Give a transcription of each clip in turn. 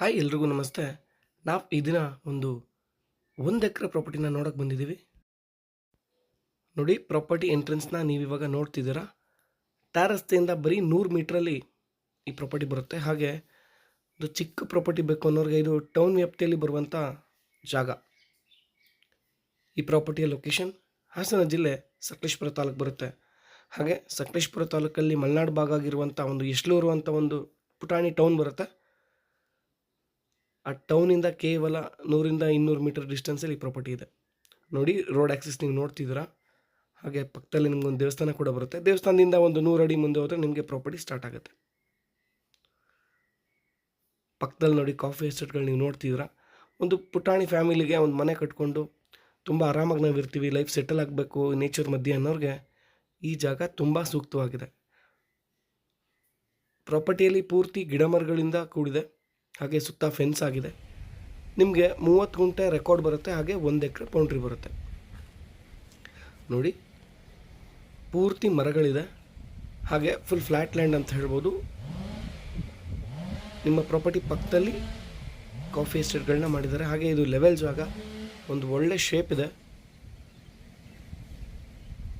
Hi ಎಲ್ರಿಗೂ ನಮಸ್ತೆ. ನಾವು ಈ ದಿನ ಒಂದು ಒಂದು ಎಕರೆ ಪ್ರಾಪರ್ಟಿನ ನೋಡೋಕೆ ಬಂದಿದ್ದೀವಿ ನೋಡಿ ಪ್ರಾಪರ್ಟಿ ಎಂಟ್ರೆನ್ಸ್ನ ನೀವಿವಾಗ ನೋಡ್ತಿದ್ದೀರಾ. ತಾರಸ್ತೆಯಿಂದ ರಸ್ತೆಯಿಂದ ಬರೀ ನೂರು ಮೀಟ್ರಲ್ಲಿ ಈ ಪ್ರಾಪರ್ಟಿ ಬರುತ್ತೆ. ಹಾಗೆ ಒಂದು ಚಿಕ್ಕ ಪ್ರಾಪರ್ಟಿ ಬೇಕು ಅನ್ನೋರಿಗೆ ಇದು ಟೌನ್ ವ್ಯಾಪ್ತಿಯಲ್ಲಿ ಬರುವಂಥ ಜಾಗ. ಈ ಪ್ರಾಪರ್ಟಿಯ ಲೊಕೇಶನ್ ಹಾಸನ ಜಿಲ್ಲೆ ಸಕಲೇಶ್ಪುರ ತಾಲೂಕು ಬರುತ್ತೆ. ಹಾಗೆ ಸಕಲೇಶ್ಪುರ ತಾಲೂಕಲ್ಲಿ ಮಲೆನಾಡು ಭಾಗ ಆಗಿರುವಂಥ ಒಂದು ಎಸ್ಲೂರು ಅಂತ ಒಂದು ಪುಟಾಣಿ ಟೌನ್ ಬರುತ್ತೆ. ಆ ಟೌನಿಂದ ಕೇವಲ ನೂರಿಂದ ಇನ್ನೂರು ಮೀಟರ್ ಡಿಸ್ಟೆನ್ಸಲ್ಲಿ ಈ ಪ್ರಾಪರ್ಟಿ ಇದೆ. ನೋಡಿ ರೋಡ್ ಆ್ಯಕ್ಸಿಸ್ ನೀವು ನೋಡ್ತಿದ್ದೀರಾ? ಹಾಗೆ ಪಕ್ಕದಲ್ಲಿ ನಿಮ್ಗೊಂದು ದೇವಸ್ಥಾನ ಕೂಡ ಬರುತ್ತೆ. ದೇವಸ್ಥಾನದಿಂದ ಒಂದು ನೂರು ಅಡಿ ಮುಂದೆ ಹೋದರೆ ನಿಮಗೆ ಪ್ರಾಪರ್ಟಿ ಸ್ಟಾರ್ಟ್ ಆಗುತ್ತೆ. ಪಕ್ಕದಲ್ಲಿ ನೋಡಿ ಕಾಫಿ ಎಸ್ಟೇಟ್ಗಳು ನೀವು ನೋಡ್ತಿದ್ದೀರಾ? ಒಂದು ಪುಟಾಣಿ ಫ್ಯಾಮಿಲಿಗೆ ಒಂದು ಮನೆ ಕಟ್ಕೊಂಡು ತುಂಬ ಆರಾಮಾಗಿ ನಾವು ಇರ್ತೀವಿ ಲೈಫ್ ಸೆಟಲ್ ಆಗಬೇಕು ನೇಚರ್ ಮಧ್ಯೆ ಅನ್ನೋರಿಗೆ ಈ ಜಾಗ ತುಂಬ ಸೂಕ್ತವಾಗಿದೆ. ಪ್ರಾಪರ್ಟಿಯಲ್ಲಿ ಪೂರ್ತಿ ಗಿಡಮರಗಳಿಂದ ಕೂಡಿದೆ. ಹಾಗೆ ಸುತ್ತ ಫೆನ್ಸ್ ಆಗಿದೆ. ನಿಮಗೆ ಮೂವತ್ತು ಗುಂಟೆ ರೆಕಾರ್ಡ್ ಬರುತ್ತೆ, ಹಾಗೆ ಒಂದು ಎಕರೆ ಬೌಂಡ್ರಿ ಬರುತ್ತೆ. ನೋಡಿ, ಪೂರ್ತಿ ಮರಗಳಿದೆ. ಹಾಗೆ ಫುಲ್ ಫ್ಲ್ಯಾಟ್ ಲ್ಯಾಂಡ್ ಅಂತ ಹೇಳ್ಬೋದು. ನಿಮ್ಮ ಪ್ರಾಪರ್ಟಿ ಪಕ್ಕದಲ್ಲಿ ಕಾಫಿ ಎಸ್ಟೇಟ್ಗಳನ್ನ ಮಾಡಿದ್ದಾರೆ. ಹಾಗೆ ಇದು ಲೆವೆಲ್ ಜಾಗ. ಒಂದು ಒಳ್ಳೆ ಶೇಪ್ ಇದೆ.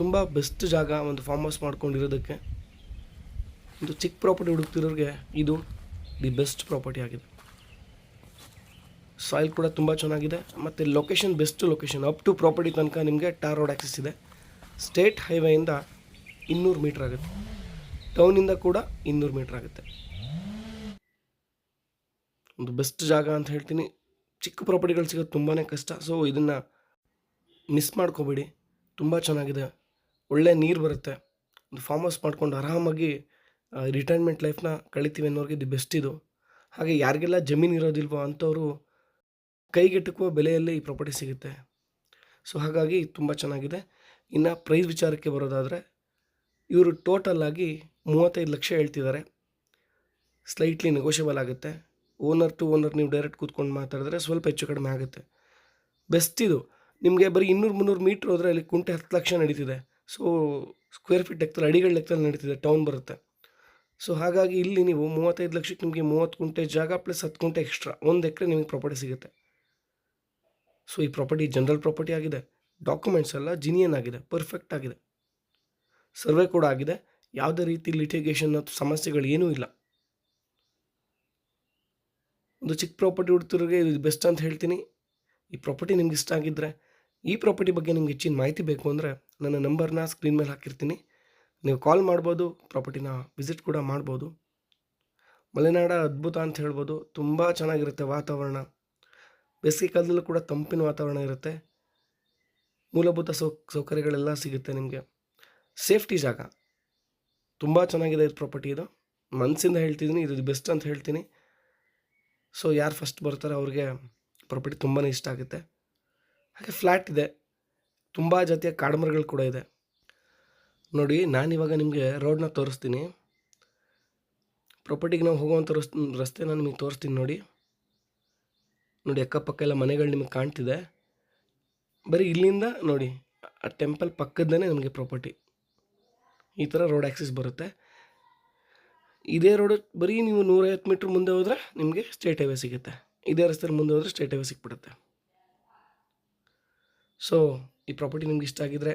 ತುಂಬ ಬೆಸ್ಟ್ ಜಾಗ ಒಂದು ಫಾರ್ಮ್ ಹೌಸ್ ಮಾಡ್ಕೊಂಡಿರೋದಕ್ಕೆ. ಒಂದು ಚಿಕ್ಕ ಪ್ರಾಪರ್ಟಿ ಹುಡುಕ್ತಿರೋರಿಗೆ ಇದು ದಿ ಬೆಸ್ಟ್ ಪ್ರಾಪರ್ಟಿ ಆಗಿದೆ. ಸಾಯಿಲ್ ಕೂಡ ತುಂಬ ಚೆನ್ನಾಗಿದೆ. ಮತ್ತು location best location up to property ತನಕ ನಿಮಗೆ ಟಾರ್ ರೋಡ್ ಆಕ್ಸೆಸ್ ಇದೆ. ಸ್ಟೇಟ್ ಹೈವೇಯಿಂದ ಇನ್ನೂರು ಮೀಟ್ರ್ ಆಗುತ್ತೆ. ಟೌನಿಂದ ಕೂಡ ಇನ್ನೂರು ಮೀಟ್ರ್ ಆಗುತ್ತೆ. ಒಂದು ಬೆಸ್ಟ್ ಜಾಗ ಅಂತ ಹೇಳ್ತೀನಿ. ಚಿಕ್ಕ ಪ್ರಾಪರ್ಟಿಗಳು ಸಿಗೋದು ತುಂಬಾ ಕಷ್ಟ. ಸೊ ಇದನ್ನು ಮಿಸ್ ಮಾಡ್ಕೋಬೇಡಿ. ತುಂಬ ಚೆನ್ನಾಗಿದೆ. ಒಳ್ಳೆ ನೀರು ಬರುತ್ತೆ. ಒಂದು ಫಾರ್ಮ್ ಹೌಸ್ ಮಾಡ್ಕೊಂಡು ಆರಾಮಾಗಿ ರಿಟೈರ್ಮೆಂಟ್ ಲೈಫ್ನ ಕಳಿತೀವಿ ಅನ್ನೋರಿಗೆ ಇದು ಬೆಸ್ಟ್ ಇದು. ಹಾಗೆ ಯಾರಿಗೆಲ್ಲ ಜಮೀನು ಇರೋದಿಲ್ವೋ ಅಂಥವರು ಕೈಗೆಟುಕುವ ಬೆಲೆಯಲ್ಲಿ ಈ ಪ್ರಾಪರ್ಟಿ ಸಿಗುತ್ತೆ. ಸೊ ಹಾಗಾಗಿ ತುಂಬ ಚೆನ್ನಾಗಿದೆ. ಇನ್ನು ಪ್ರೈಸ್ ವಿಚಾರಕ್ಕೆ ಬರೋದಾದರೆ, ಇವರು ಟೋಟಲ್ ಆಗಿ ಮೂವತ್ತೈದು ಲಕ್ಷ ಹೇಳ್ತಿದ್ದಾರೆ. ಸ್ಲೈಟ್ಲಿ ನೆಗೋಷಿಯಬಲ್ ಆಗುತ್ತೆ. ಓನರ್ ಟು ಓನರ್ ನೀವು ಡೈರೆಕ್ಟ್ ಕೂತ್ಕೊಂಡು ಮಾತಾಡಿದ್ರೆ ಸ್ವಲ್ಪ ಹೆಚ್ಚು ಕಡಿಮೆ ಆಗುತ್ತೆ. ಬೆಸ್ಟ್ ಇದು. ನಿಮಗೆ ಬರೀ ಇನ್ನೂರು ಮುನ್ನೂರು ಮೀಟ್ರ್ ಹೋದರೆ ಅಲ್ಲಿ ಕುಂಟೆ ಹತ್ತು ಲಕ್ಷ ನಡೀತಿದೆ. ಸೊ ಸ್ಕ್ವೇರ್ ಫೀಟ್ ಲೆಕ್ಕದಲ್ಲಿ, ಅಡಿಗಳ ಲೆಕ್ಕದಲ್ಲಿ ನಡೀತಿದೆ ಟೌನ್ ಬರುತ್ತೆ. ಸೊ ಹಾಗಾಗಿ ಇಲ್ಲಿ ನೀವು ಮೂವತ್ತೈದು ಲಕ್ಷಕ್ಕೆ ನಿಮಗೆ ಮೂವತ್ತು ಕುಂಟೆ ಜಾಗ ಪ್ಲಸ್ ಹತ್ತು ಕುಂಟೆ ಎಕ್ಸ್ಟ್ರಾ ಒಂದು ಎಕರೆ ನಿಮಗೆ ಪ್ರಾಪರ್ಟಿ ಸಿಗುತ್ತೆ. ಸೊ ಈ ಪ್ರಾಪರ್ಟಿ ಜನರಲ್ ಪ್ರಾಪರ್ಟಿ ಆಗಿದೆ. ಡಾಕ್ಯುಮೆಂಟ್ಸ್ ಎಲ್ಲ ಜಿನಿಯನ್ ಆಗಿದೆ ಪರ್ಫೆಕ್ಟ್ ಆಗಿದೆ. ಸರ್ವೆ ಕೂಡ ಆಗಿದೆ. ಯಾವುದೇ ರೀತಿ ಲಿಟಿಗೇಷನ್ ಅಥವಾ ಸಮಸ್ಯೆಗಳು ಏನೂ ಇಲ್ಲ. ಒಂದು ಚಿಕ್ಕ ಪ್ರಾಪರ್ಟಿ ಹುಡ್ತಿರೋರಿಗೆ ಇದು ಬೆಸ್ಟ್ ಅಂತ ಹೇಳ್ತೀನಿ. ಈ ಪ್ರಾಪರ್ಟಿ ನಿಮ್ಗೆ ಇಷ್ಟ ಆಗಿದ್ದರೆ ಈ ಪ್ರಾಪರ್ಟಿ ಬಗ್ಗೆ ನಿಮ್ಗೆ ಹೆಚ್ಚಿನ ಮಾಹಿತಿ ಬೇಕು ಅಂದರೆ ನನ್ನ ನಂಬರ್ನ ಸ್ಕ್ರೀನ್ ಮೇಲೆ ಹಾಕಿರ್ತೀನಿ. ನೀವು ಕಾಲ್ ಮಾಡ್ಬೋದು, ಪ್ರಾಪರ್ಟಿನ ವಿಸಿಟ್ ಕೂಡ ಮಾಡ್ಬೋದು. ಮಲೆನಾಡ ಅದ್ಭುತ ಅಂತ ಹೇಳ್ಬೋದು. ತುಂಬ ಚೆನ್ನಾಗಿರುತ್ತೆ ವಾತಾವರಣ. ಬೇಸಿಗೆ ಕಾಲದಲ್ಲೂ ಕೂಡ ತಂಪಿನ ವಾತಾವರಣ ಇರುತ್ತೆ. ಮೂಲಭೂತ ಸೌ, ಸೌಕರ್ಯಗಳೆಲ್ಲ ಸಿಗುತ್ತೆ ನಿಮಗೆ. ಸೇಫ್ಟಿ ಜಾಗ. ತುಂಬ ಚೆನ್ನಾಗಿದೆ ಇದು ಪ್ರಾಪರ್ಟಿ ಇದು. ಮನಸ್ಸಿಂದ ಹೇಳ್ತಿದ್ದೀನಿ ಇದು ಬೆಸ್ಟ್ ಅಂತ ಹೇಳ್ತೀನಿ. ಸೊ, ಯಾರು ಫಸ್ಟ್ ಬರ್ತಾರೆ ಅವ್ರಿಗೆ ಪ್ರಾಪರ್ಟಿ ತುಂಬಾ ಇಷ್ಟ ಆಗುತ್ತೆ. ಹಾಗೆ ಫ್ಲ್ಯಾಟ್ ಇದೆ. ತುಂಬ ಜಾತಿಯ ಕಾಡುಮರಗಳು ಕೂಡ ಇದೆ. ನೋಡಿ ನಾನಿವಾಗ ನಿಮಗೆ ರೋಡ್ನ ತೋರಿಸ್ತೀನಿ. ಪ್ರಾಪರ್ಟಿಗೆ ನಾವು ಹೋಗುವಂಥ ರಸ್, ರಸ್ತೆನ ನಿಮಗೆ ತೋರಿಸ್ತೀನಿ ನೋಡಿ. ನೋಡಿ, ಅಕ್ಕಪಕ್ಕ ಎಲ್ಲ ಮನೆಗಳು ನಿಮಗೆ ಕಾಣ್ತಿದೆ. ಬರೀ ಇಲ್ಲಿಂದ ನೋಡಿ, ಆ ಟೆಂಪಲ್ ಪಕ್ಕದ್ದೇ ನಮಗೆ ಪ್ರಾಪರ್ಟಿ ಈ ಥರ ರೋಡ್ ಆ್ಯಕ್ಸಿಸ್ ಬರುತ್ತೆ. ಇದೇ ರೋಡ್ ಬರೀ ನೀವು ನೂರೈವತ್ತು ಮೀಟ್ರ್ ಮುಂದೆ ಹೋದರೆ ನಿಮಗೆ ಸ್ಟೇಟ್ ಹೈವೇ ಸಿಗುತ್ತೆ. ಇದೇ ರಸ್ತೆಯಲ್ಲಿ ಮುಂದೆ ಹೋದರೆ ಸ್ಟೇಟ್ ಹೈವೇ ಸಿಕ್ಬಿಡುತ್ತೆ. ಸೊ ಈ ಪ್ರಾಪರ್ಟಿ ನಿಮ್ಗೆ ಇಷ್ಟ ಆಗಿದ್ರೆ